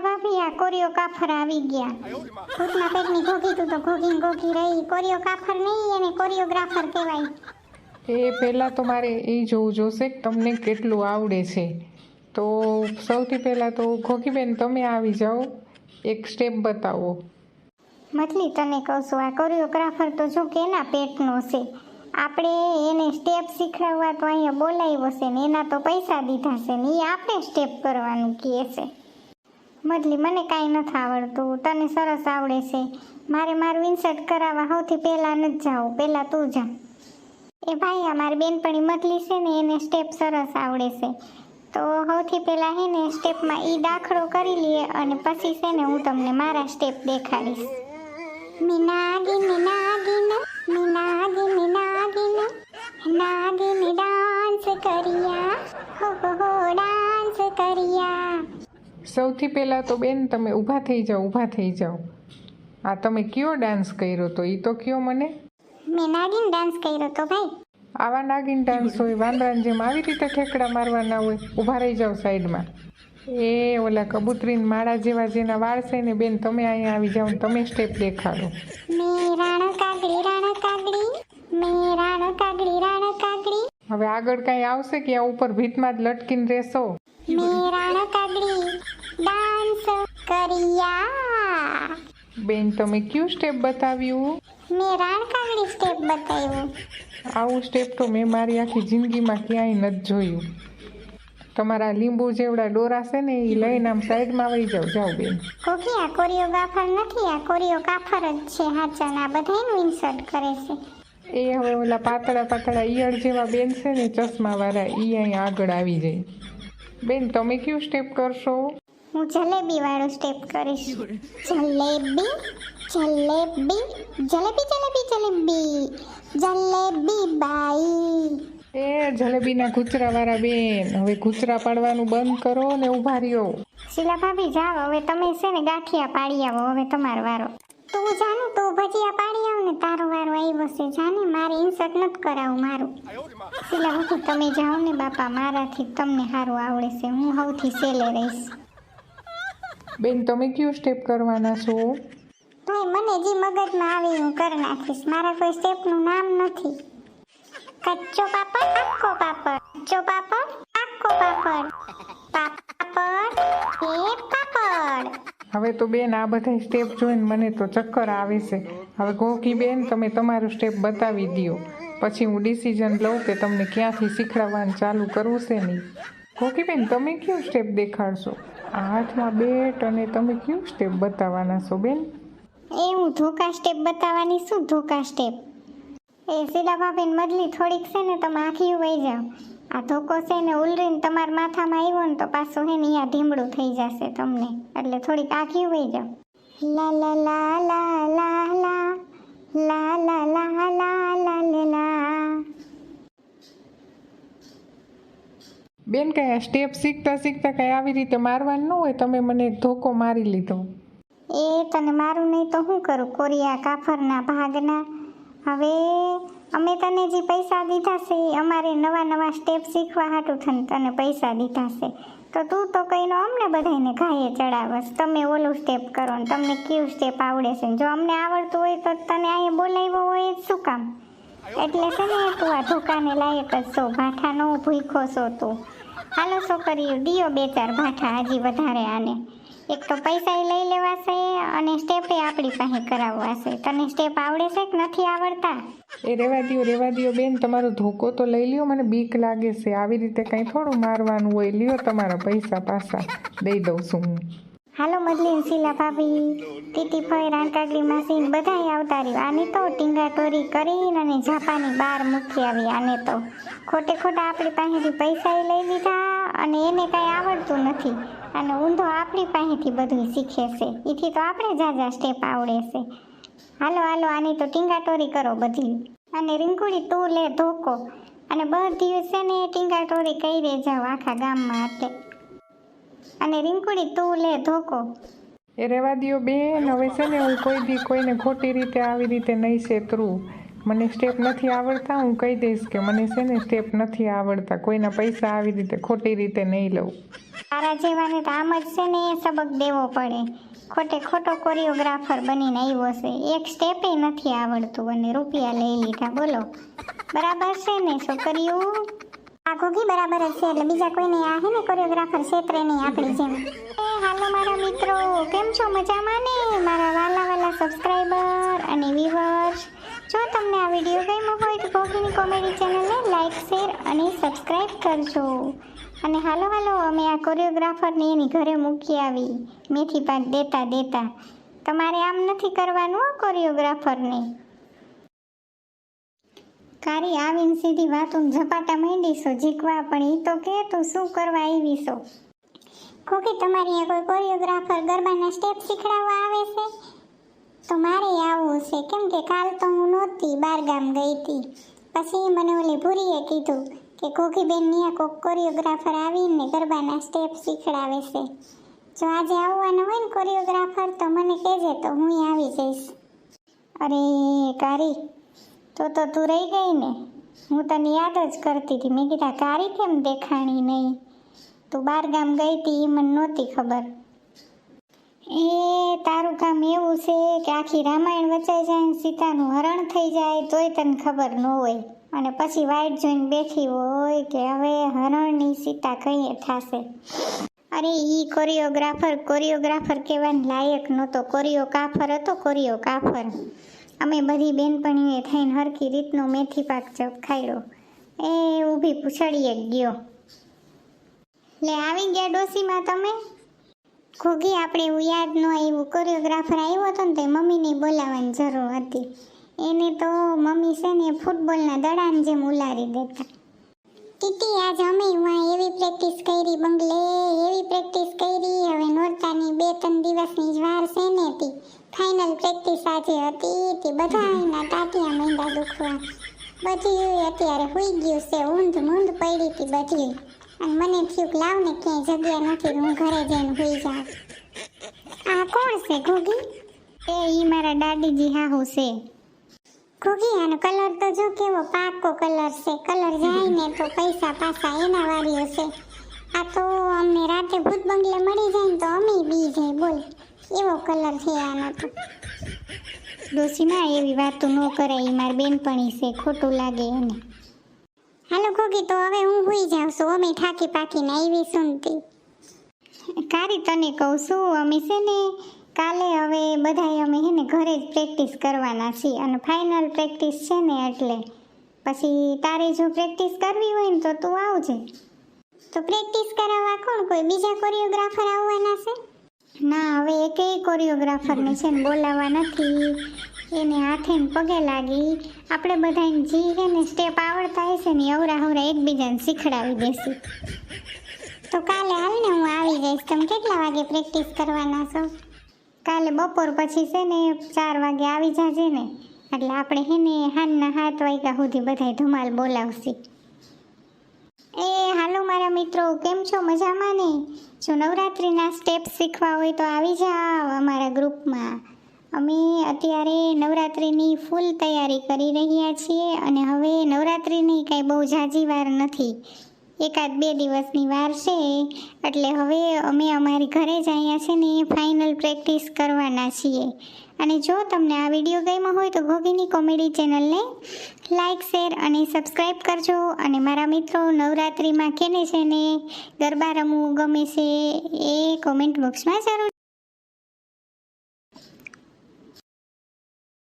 ભાભી આ કોરિયો કાફર આવી ગયા. ભૂતના પેટની ઘોઘી તું તો ઘોઘી ઘોઘી રહી. કોરિયો કાફર નહીં એને કોરિયોગ્રાફર કહેવાય. એ પહેલાં તો મારે એ જોવું જોશે કે તમને કેટલું આવડે છે. તો સૌથી પહેલાં તો ખોખીબેન તમે આવી જાઓ. એક સ્ટેપ બતાવો. મતલી તને કહું છું આ કોરિયોગ્રાફર તો જો કે એના પેટનો છે. આપણે એને સ્ટેપ શીખડાવવા તો અહીંયા બોલાવ્યો છે ને એના તો પૈસા દીધા છે ને એ આપણે સ્ટેપ કરવાનું કહે છે. મતલી મને કાંઈ નથી આવડતું. તને સરસ આવડે છે. મારે મારું ઇન્સર્ટ કરાવવા સૌથી પહેલાં નથી જાઉં. પહેલાં તું જા. એ ભાઈ, આ મારી બેનપણી મતલી છે ને, એને સ્ટેપ સરસ આવડે છે. તો સૌથી પહેલાં હે ને સ્ટેપમાં એ દાખલો કરી લઈએ અને પછી છે ને હું તમને મારા સ્ટેપ દેખાડીશ. મીનાગીન સૌથી પહેલાં તો બેન તમે ઊભા થઈ જાઓ ઊભા થઈ જાઓ. આ તમે કયો ડાન્સ કર્યો તો? એ તો કયો મને? મેં નાગિન ડાન્સ કર્યો તો ભાઈ. આવા નાગિન ડાન્સ હોય વાંદરાની જેમ આવી રીતે ઠેકડા મારવાના હોય ઊભા રહી જાઓ સાઈડમાં. એ ઓલા કબૂતરીન માળા જેવા જેના વાળ છે ને બેન તમે અહીંયા આવી જાઓ તમે સ્ટેપ દેખાડો. મેં રાણ કાગડી રાણો કાગડી. મેં રાણ કાગડી રાણો કાગડી. હવે આગળ કાંઈ આવશે કે આ ઉપર ભીતમાં જ લટકીને રહેશો? મેં રાણ કાગડી. ડાન્સ કર્યા. બેન તમે કયું સ્ટેપ બતાવ્યું? મેં રાણ સ્ટેપ બતાવ્યું. આવું સ્ટેપ તો મેં મારી આખી જિંદગીમાં ક્યાંય નથી જોયું. તમારા લીંબુ જેવડા ડોરા છે ને એ લઈને આમ સાઈડમાં વહી જાઓ. જાવ બેન. કોકી આ કોરિયોગ્રાફર નથી આ કોરિયો કાફર જ છે હાચા આ બધાનું ઇન્સર્ટ કરે છે. એ હવે ઓલા પાતળા પાતળા ઈયળ જેવા બેન છે ને ચશ્માવાળા એ અહીં આગળ આવી જાય. બેન તમે કયું સ્ટેપ કરશો? હું જલેબી વાળો સ્ટેપ કરીશ. જલેબી જલેબી જલેબી જલેબી જલેબી જલેબી બાઈ એ જલેબીના કૂચરાવાળા બેન હવે કૂતરા પાડવાનું બંધ કરો ને ઊભા રહ્યો. શીલા ભાભી જાઓ હવે તમે છે ને ગાંઠિયા પાડી આવો હવે તમારો વારો. તું જાને તો ભજીયા પાડી આવ ને તારો વારો આવ્યો છે જાને મારે ઇન્સર્ટ નથી કરાવું મારું. શીલા ભાભી તમે જાઓ ને બાપા મારાથી તમને સારું આવડે છે હું સૌથી સેલે રહીશ. બેન તમે કયું સ્ટેપ કરવાના છો? ભાઈ મને જે મગજમાં આવે હું કરી નાખીશ. મારા કોઈ સ્ટેપનું નામ નથી. કચ્ચો પાપડ આખો પાપડ. કચ્ચો પાપડ આખો પાપડ. પાપડ એ પાપડ. હવે તો બેન આ બધા સ્ટેપ જોઈને મને તો ચક્કર આવે છે. હવે ગોકી બેન તમે તમારું સ્ટેપ બતાવી દો પછી હું ડિસિઝન લઉં કે તમને ક્યાંથી શીખડાવવાનું ચાલુ કરવું છે નહીં ગોકી બેન તમે કયું સ્ટેપ દેખાડશો હાથમાં બેટ અને તમે કયું સ્ટેપ બતાવવાના છો બેન એ હું ધોકા સ્ટેપ બતાવવાની શું ધોકા સ્ટેપ એ સીલા ભાભીને મદલી થોડીક છે ને તમે આખી વહી જાઓ આ ધોકો છે ને ઉલરીને તમારા માથામાં આવ્યો ને તો પાછું હે ને અહીંયા ઢીમડું થઈ જશે તમને એટલે થોડીક આખી વહી જાઓ લા લા લા લા લા લા લા લા લા લા લા લે લા બેન કયા સ્ટેપ શીખતા શીખતા કઈ આવી રીતે મારવાનું ન હોય, તમે મને ધોકો મારી લીધો. એ તને મારું નહીં તો શું કરું? કોરિયા, કાફરના, ભાગના. હવે અમે તને જે પૈસા દીધા છે, એ અમારે નવા નવા સ્ટેપ શીખવા હાટું થઈને તને પૈસા દીધા છે. તો તું તો કઈનો અમને બધાને ઘાયે ચડાવસ. તમે ઓલું સ્ટેપ કરો ને તમને કયું સ્ટેપ આવડે છે જો અમને આવડતું હોય તો તને અહીંયા બોલાવ્યો હોય શું કામ? એટલે છે ને તું આ ધોકાને લાયક જ છો ભાઠાનો ભૂખો છો તું. હાલો છોકરીઓ, દિયો બે ચાર ભાઠા, હજી વધારે આને. એક તો પૈસા લઈ લેવાશે અને સ્ટેપે આપણી પાસે કરાવવાશે. તને સ્ટેપ આવડે છે કે નથી આવડતા? એ રેવા દિયો, રેવા દ્યો બેન, તમારો ધોકો તો લઈ લ્યો, મને બીક લાગે છે. આવી રીતે કંઈ થોડું મારવાનું હોય, લ્યો તમારા પૈસા પાછા. દઈ દઉં છું હું. હાલો મદલીન શીલા ભાભી, ટીટી ફઈ માસી બધાય આવતા રહ્યું. આને તો ટીંગા ટોરી કરીને અને ઝાપાની બહાર મૂકી આવી. આને તો ખોટે ખોટા આપણી પાસેથી પૈસા લઈ લીધા અને એને કાંઈ આવડતું નથી. અને ઊંધો આપણી પાસેથી બધું શીખે છે. એથી તો આપણે જાજા સ્ટેપ આવડે છે. હાલો હાલો, આની તો ટીંગા ટોરી કરો બધી. અને રીંગુડી તું લે ધોકો. અને બધી છે ને ટીંગા ટોરી કરી જાઓ આખા ગામમાં એટલે. અને રિંકુડી તું લે ધોકો. એ રેવા દ્યો બેન હવે છે ને હું કોઈ દી કોઈને ખોટી રીતે આવી રીતે નહીં છેતરું મને સ્ટેપ નથી આવડતા હું કહી દઈશ કે મને છે ને સ્ટેપ નથી આવડતા. કોઈના પૈસા આવી રીતે ખોટી રીતે નહીં લઉં. તારા જેવાને તો આમ જ છે ને એ સબક દેવો પડે. ખોટે ખોટો કોરિયોગ્રાફર બનીને આવ્યો છે. એક સ્ટેપે નથી આવડતું અને રૂપિયા લઈ લીધા. બોલો. બરાબર છે ને છોકરીઓ? આ ઘોઘી બરાબર જ છે એટલે બીજા કોઈને આ હે ને કોરિયોગ્રાફર ક્ષેત્રે નહીં આપણી જેમ. એ હાલો મારા મિત્રો, કેમ છો મજામાં ને? મારા વાલા વાલા સબસ્ક્રાઈબર અને વ્યુઅર્સ જો તમને આ વીડિયો ગમ્યો હોય તો ઘોઘીની કોમેડી ચેનલને લાઈક શેર અને સબસ્ક્રાઈબ કરજો. અને હાલો હાલો, અમે આ કોરિયોગ્રાફરને એની ઘરે મૂકી આવી. મેથી પાક દેતા દેતા. તમારે આમ નથી કરવાનું કોરિયોગ્રાફરને કારી આવીને સીધી વાતું ઝપાટા માંડીશો જીકવા પણ એ તો કે, તું શું કરવા આવીશો? કોકી તમારી આ કોઈ કોરિયોગ્રાફર ગરબાના સ્ટેપ શીખડાવવા આવે છે? તો મારે આવવું છે કેમ કે કાલ તો હું નહોતી બાર ગામ ગઈ હતી. પછી મને ઓલી ભૂરીએ કીધું કે કોકીબેન ત્યાં કોક કોરિયોગ્રાફર આવીને ગરબાના સ્ટેપ શીખડાવે છે. જો આજે આવવાનું હોય ને કોરિયોગ્રાફર તો મને કહેજે તો હું આવી જઈશ. અરે કારી તો તો તું રહી ગઈ ને. હું તને યાદ જ કરતી હતી. મેં કીધા કારી કેમ દેખાણી નહીં? તું બાર ગામ ગઈ હતી એ મને નહોતી ખબર. એ તારું કામ એવું છે કે આખી રામાયણ વચાઈ જાય ને સીતાનું હરણ થઈ જાય, તોય તને ખબર ન હોય. અને પછી વાઈટ જોઈને બેઠી હોય કે હવે હરણની સીતા કઈ થાશે. અરે એ કોરિયોગ્રાફર કોરિયોગ્રાફર કહેવાને લાયક નહોતો. કોરિયો કાફર હતો કોરિયો કાફર અમે બધી બેનપણીઓએ થઈને હરખી રીતનો મેથી પાક ખાયડો. એ ઊભી પૂછડીએ ગયો. લે, આવી ગયા ડોસીમાં તમે? ઘોઘી આપણે એવું કોરિયોગ્રાફર આવ્યો. હતો ને તે મમ્મીને બોલાવવાની જરૂર હતી. એને તો મમ્મી છે ને ફૂટબોલના દડાને જેમ ઉલારી દેતા. ટીટી, આજ અમે વાં એવી પ્રેક્ટિસ કરી, બંગલે એવી પ્રેક્ટિસ કરી. હવે નોરતાની બે ત્રણ દિવસની જ વાર છે ને તી ફાઇનલ પ્રેક્ટિસ આજે હતી તે બધા એના ટાટિયા માંડા દુખવા. બધી અત્યારે હોઈ ગયું છે ઊંધ મૂંધ પડી હતી બધી અને મને થયું કે લાવ ને ક્યાંય જગ્યા નથી હું ઘરે જઈને હોઈ જાઉં. આ કોણ છે ઘોગી એ ઈ મારા દાદીજી હાહુ છે. ઘોગી આનો કલર તો જો કેવો પાકો કલર છે. કલર જાય ને તો પૈસા પાસા એના વાળીઓ છે. આ તો અમને રાતે ભૂત બંગલે મળી જાય ને તો અમે બી જાય બોલ. એવો કલર છે આનો તો ડોશીમાં એવી વાતો ન કરાય એ મારી બેનપણી છે, ખોટું લાગે એને. હાલો ખોગી તો હવે હું હુઈ જાઉં છું. અમે થાકી પાકીને આવી સુનતી કારી તને કહું છું, અમે છે ને કાલે હવે બધાય અમે છે ને ઘરે જ પ્રેક્ટિસ કરવાના છીએ અને ફાઇનલ પ્રેક્ટિસ છે ને એટલે. પછી તારે જો પ્રેક્ટિસ કરવી હોય ને તો તું આવજે. તો પ્રેક્ટિસ કરાવવા કોણ કોઈ? બીજા કોરિયોગ્રાફર આવવાના છે? ના, હવે એકેય કોરિયોગ્રાફરને છે ને બોલાવવા નથી. એને હાથે પગે લાગી. આપણે બધાને જી છે ને સ્ટેપ આવડતા હશે ને એ અવરા હવરા એકબીજાને શીખડાવી દેશું. તો કાલે હાલ ને હું આવી જઈશ. તમે કેટલા વાગે પ્રેક્ટિસ કરવાના છો? કાલે બપોર પછી છે ને ચાર વાગે આવી જાજે ને. એટલે આપણે હે ને હાનના હાથ વાગ્યા સુધી બધાય ધમાલ બોલાવશે. એ, હાલો મારા મિત્રો, કેમ છો? મજામાં ને? જો નવરાત્રિના સ્ટેપ શીખવા હોય તો આવી જાઓ અમારા ગ્રુપમાં અમે અત્યારે નવરાત્રિની ફૂલ તૈયારી કરી રહ્યા છીએ અને હવે નવરાત્રિની કાંઈ બહુ ઝાઝી વાર નથી. એકાદ બે દિવસની વાર છે, એટલે હવે અમે અમારી ઘરે જ અહીંયા છે ને ફાઇનલ પ્રેક્ટિસ કરવાના છીએ. અને જો તમને આ વીડિયો ગમ્યો હોય તો ગોગીની કોમેડી ચેનલને લાઇક શેર અને સબસ્ક્રાઈબ કરજો. અને મારા મિત્રો નવરાત્રિમાં કેને છે ને ગરબા રમવું ગમે છે એ કોમેન્ટ બોક્સમાં જરૂર